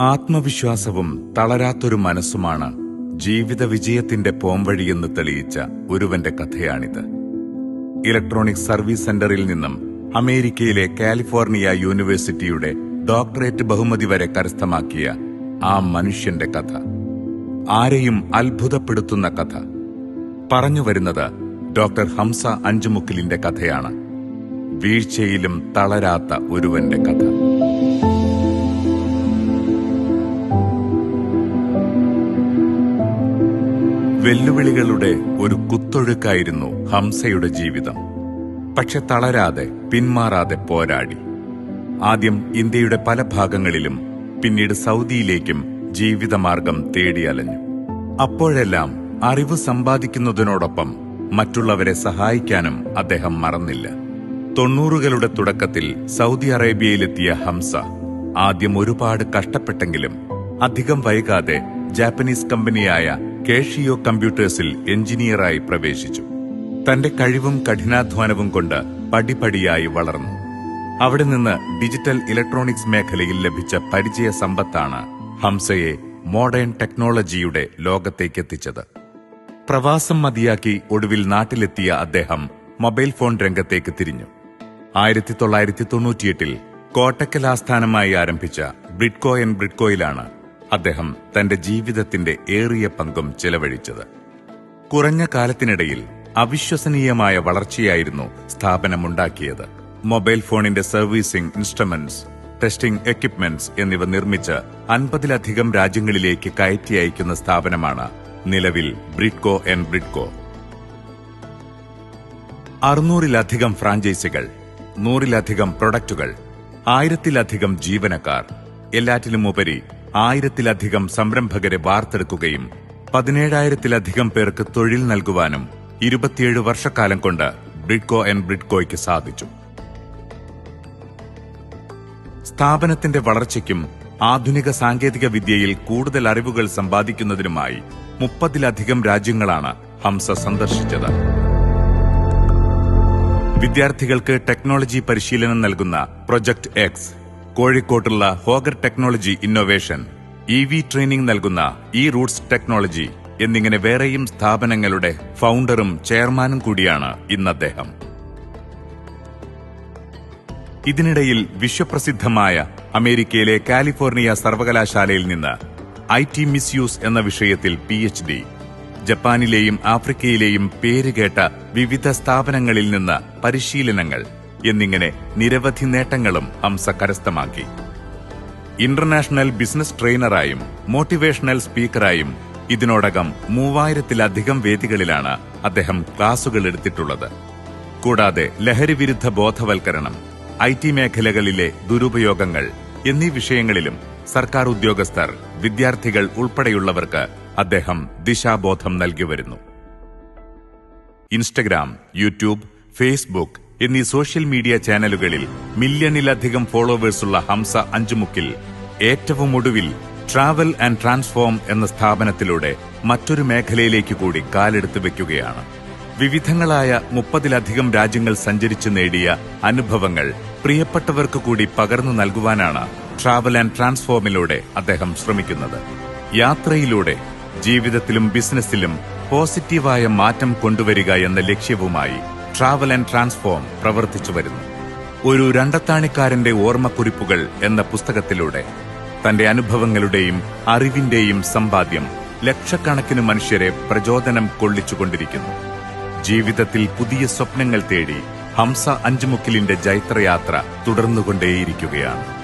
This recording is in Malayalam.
ആത്മവിശ്വാസവും തളരാത്തൊരു മനസ്സുമാണ് ജീവിത വിജയത്തിന്റെ പോംവഴിയെന്ന് തെളിയിച്ച ഒരുവന്റെ കഥയാണിത്. ഇലക്ട്രോണിക് സർവീസ് സെന്ററിൽ നിന്നും അമേരിക്കയിലെ കാലിഫോർണിയ യൂണിവേഴ്സിറ്റിയുടെ ഡോക്ടറേറ്റ് ബഹുമതി വരെ കരസ്ഥമാക്കിയ ആ മനുഷ്യന്റെ കഥ. ആരെയും അത്ഭുതപ്പെടുത്തുന്ന കഥ. പറഞ്ഞു വരുന്നത് ഡോക്ടർ ഹംസ അഞ്ചുമുക്കിലിന്റെ കഥയാണ്. വീഴ്ചയിലും തളരാത്ത ഒരുവന്റെ കഥ. വെല്ലുവിളികളുടെ ഒരു കുത്തൊഴുക്കായിരുന്നു ഹംസയുടെ ജീവിതം. പക്ഷെ തളരാതെ പിന്മാറാതെ പോരാടി. ആദ്യം ഇന്ത്യയുടെ പല ഭാഗങ്ങളിലും പിന്നീട് സൗദിയിലേക്കും ജീവിതമാർഗം തേടി അലഞ്ഞു. അപ്പോഴെല്ലാം അറിവ് സമ്പാദിക്കുന്നതിനോടൊപ്പം മറ്റുള്ളവരെ സഹായിക്കാനും അദ്ദേഹം മറന്നില്ല. തൊണ്ണൂറുകളുടെ തുടക്കത്തിൽ സൗദി അറേബ്യയിലെത്തിയ ഹംസ ആദ്യം ഒരുപാട് കഷ്ടപ്പെട്ടെങ്കിലും അധികം വൈകാതെ ജാപ്പനീസ് കമ്പനിയായ കേഷിയോ കമ്പ്യൂട്ടേഴ്സിൽ എഞ്ചിനീയറായി പ്രവേശിച്ചു. തന്റെ കഴിവും കഠിനാധ്വാനവും കൊണ്ട് പടിപടിയായി വളർന്നു. അവിടെ നിന്ന് ഡിജിറ്റൽ ഇലക്ട്രോണിക്സ് മേഖലയിൽ ലഭിച്ച പരിചയ സമ്പത്താണ് ഹംസയെ മോഡേൺ ടെക്നോളജിയുടെ ലോകത്തേക്ക് എത്തിച്ചത് പ്രവാസം മതിയാക്കി ഒടുവിൽ നാട്ടിലെത്തിയ അദ്ദേഹം മൊബൈൽ ഫോൺ രംഗത്തേക്ക് തിരിഞ്ഞു. ആയിരത്തി തൊള്ളായിരത്തി തൊണ്ണൂറ്റിയെട്ടിൽ കോട്ടക്കൽ ആസ്ഥാനമായി ആരംഭിച്ച ബ്രിഡ്കോ എൻ ബ്രിഡ്കോയിലാണ് അദ്ദേഹം തന്റെ ജീവിതത്തിന്റെ ഏറിയ പങ്കും ചെലവഴിച്ചത്. കുറഞ്ഞ കാലത്തിനിടയിൽ അവിശ്വസനീയമായ വളർച്ചയായിരുന്നു സ്ഥാപനമുണ്ടാക്കിയത്. മൊബൈൽ ഫോണിന്റെ സർവീസിംഗ് ഇൻസ്ട്രുമെന്റ്സ് ടെസ്റ്റിംഗ് എക്യുപ്മെന്റ്സ് എന്നിവ നിർമ്മിച്ച് അൻപതിലധികം രാജ്യങ്ങളിലേക്ക് കയറ്റി അയക്കുന്ന സ്ഥാപനമാണ് നിലവിൽ ബ്രിഡ്കോ ആൻഡ് ബ്രിഡ്കോ. അറുന്നൂറിലധികം ഫ്രാഞ്ചൈസികൾ നൂറിലധികം പ്രൊഡക്റ്റുകൾ ആയിരത്തിലധികം ജീവനക്കാർ എല്ലാറ്റിലുമുപരി ആയിരത്തിലധികം സംരംഭകരെ വാർത്തെടുക്കുകയും പതിനേഴായിരത്തിലധികം പേർക്ക് തൊഴിൽ നൽകുവാനും ഇരുപത്തിയേഴ് വർഷക്കാലം കൊണ്ട് ബ്രിഡ്കോ ആൻഡ് ബ്രിഡ്കോയ്ക്ക് സാധിച്ചു. സ്ഥാപനത്തിന്റെ വളർച്ചയ്ക്കും ആധുനിക സാങ്കേതിക വിദ്യയിൽ കൂടുതൽ അറിവുകൾ സമ്പാദിക്കുന്നതിനുമായി മുപ്പതിലധികം രാജ്യങ്ങളാണ് ഹംസ സന്ദർശിച്ചത്. വിദ്യാർത്ഥികൾക്ക് ടെക്നോളജി പരിശീലനം നൽകുന്ന പ്രൊജക്ട് എക്സ് കോഴിക്കോട്ടുള്ള ഹോഗർ technology innovation E V training നൽകുന്ന ഇ റൂട്ട്സ് ടെക്നോളജി എന്നിങ്ങനെ വേറെയും സ്ഥാപനങ്ങളുടെ ഫൗണ്ടറും ചെയർമാനും കൂടിയാണ് ഇന്ന് അദ്ദേഹം ഇതിനിടയിൽ വിശ്വപ്രസിദ്ധമായ അമേരിക്കയിലെ കാലിഫോർണിയ സർവകലാശാലയിൽ നിന്ന് ഐ ടി മിസ്യൂസ് എന്ന വിഷയത്തിൽ പി എച്ച് ഡി ജപ്പാനിലെയും ആഫ്രിക്കയിലെയും പേരുകേട്ട വിവിധ സ്ഥാപനങ്ങളിൽ നിന്ന് പരിശീലനങ്ങൾ എന്നിങ്ങനെ നിരവധി നേട്ടങ്ങളും ഹംസ കരസ്ഥമാക്കി ഇന്റർനാഷണൽ ബിസിനസ് ട്രെയിനറായും മോട്ടിവേഷണൽ സ്പീക്കറായും ഇതിനോടകം മൂവായിരത്തിലധികം വേദികളിലാണ് അദ്ദേഹം ക്ലാസുകൾ എടുത്തിട്ടുള്ളത്. കൂടാതെ ലഹരിവിരുദ്ധ ബോധവൽക്കരണം ഐ ടി മേഖലകളിലെ ദുരുപയോഗങ്ങൾ എന്നീ വിഷയങ്ങളിലും സർക്കാർ ഉദ്യോഗസ്ഥർ വിദ്യാർത്ഥികൾ ഉൾപ്പെടെയുള്ളവർക്ക് അദ്ദേഹം ദിശാബോധം നൽകി വരുന്നു. ഇൻസ്റ്റഗ്രാം യൂട്യൂബ് ഫേസ്ബുക്ക് എന്നീ സോഷ്യൽ മീഡിയ ചാനലുകളിൽ മില്യണിലധികം ഫോളോവേഴ്സുള്ള ഹംസ അഞ്ചുമുക്കിൽ ഏറ്റവും ഒടുവിൽ ട്രാവൽ ആൻഡ് ട്രാൻസ്ഫോം എന്ന സ്ഥാപനത്തിലൂടെ മറ്റൊരു മേഖലയിലേക്ക് കൂടി കാലെടുത്ത് വെക്കുകയാണ്. വിവിധങ്ങളായ മുപ്പതിലധികം രാജ്യങ്ങൾ സഞ്ചരിച്ചു നേടിയ അനുഭവങ്ങൾ പ്രിയപ്പെട്ടവർക്ക് കൂടി പകർന്നു നൽകുവാനാണ് ട്രാവൽ ആൻഡ് ട്രാൻസ്ഫോമിലൂടെ അദ്ദേഹം ശ്രമിക്കുന്നത്. യാത്രയിലൂടെ ജീവിതത്തിലും ബിസിനസ്സിലും പോസിറ്റീവായ മാറ്റം കൊണ്ടുവരിക എന്ന ലക്ഷ്യവുമായി ട്രാവൽ ആൻഡ് ട്രാൻസ്ഫോം പ്രവർത്തിച്ചു വരുന്നു. ഒരു രണ്ടത്താണിക്കാരന്റെ ഓർമ്മക്കുറിപ്പുകൾ എന്ന പുസ്തകത്തിലൂടെ തന്റെ അനുഭവങ്ങളുടെയും അറിവിന്റെയും സമ്പാദ്യം ലക്ഷക്കണക്കിന് മനുഷ്യരെ പ്രചോദനം കൊള്ളിച്ചുകൊണ്ടിരിക്കുന്നു. ജീവിതത്തിൽ പുതിയ സ്വപ്നങ്ങൾ തേടി ഹംസ അഞ്ചുമുക്കിലിന്റെ ജൈത്രയാത്ര തുടർന്നുകൊണ്ടേയിരിക്കുകയാണ്.